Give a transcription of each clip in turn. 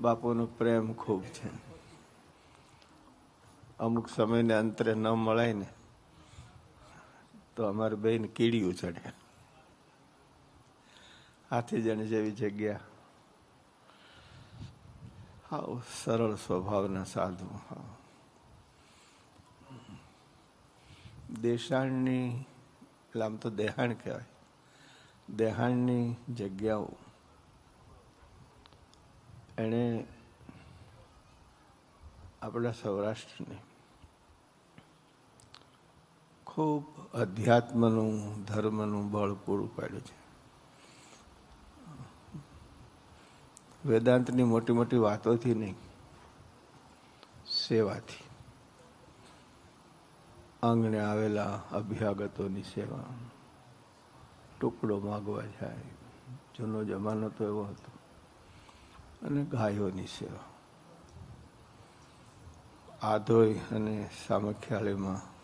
બાપુનો પ્રેમ ખૂબ છે. અમુક સમયને અંતરે ન મળાય ને, તો અમારે બેન કીડિયું ચડે. હાથી જણ જેવી જગ્યા. હાવ સરળ સ્વભાવના સાધુ. હાવ. દેશાણની એટલે આમ તો દેહાણ કહેવાય. દેહાણની જગ્યાઓ આપણા સૌરાષ્ટ્રની ખૂબ અધ્યાત્મનું, ધર્મનું બળ પૂરું પાડ્યું છે. વેદાંતની મોટી મોટી વાતોથી નહીં, સેવાથી. આંગણે આવેલા અભ્યાગતોની સેવા, ટુકડો માગવા જાય. જૂનો જમાનો તો એવો હતો. અને ગાયોની સેવા. આધોઈ અને સામખ્યાળીમાં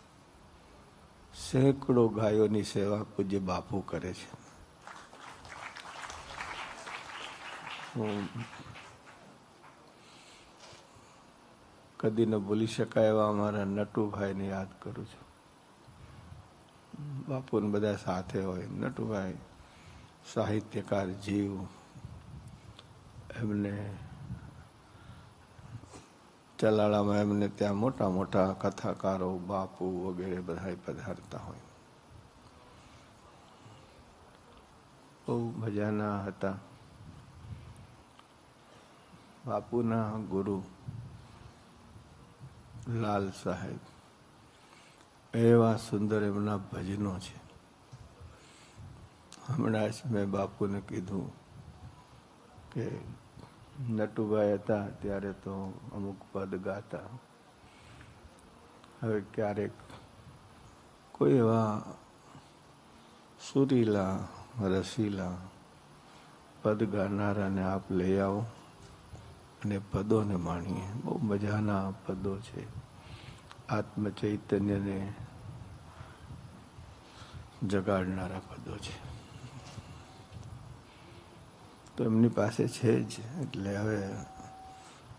સેંકડો ગાયોની સેવા પૂજ્ય બાપુ કરે છે. હું કદી ન ભૂલી શકાય એવા અમારા નટુભાઈને યાદ કરું છું. બાપુને બધા સાથે હોય. નટુભાઈ સાહિત્યકાર જીવ. એમને ચલાળામાં એમને ત્યાં મોટા મોટા કથાકારો, બાપુ વગેરે બધા પધારતા હોય. બહુ મજાના હતા. બાપુના ગુરુ લાલ સાહેબ. એવા સુંદર એમના ભજનો છે. હમણાં જ મેં બાપુને કીધું કે નટુભાઈ હતા ત્યારે તો અમુક પદ ગાતા. હવે ક્યારેક કોઈ એવા સુરીલા, રસીલા પદ ગાનારાને આપ લઈ આવો અને પદોને માણીએ. બહુ મજાના પદો છે. આત્મચૈતન્યને જગાડનારા પદો છે. તો એમની પાસે છે જ. એટલે હવે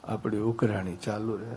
આપણી ઉકરાણી ચાલુ રહે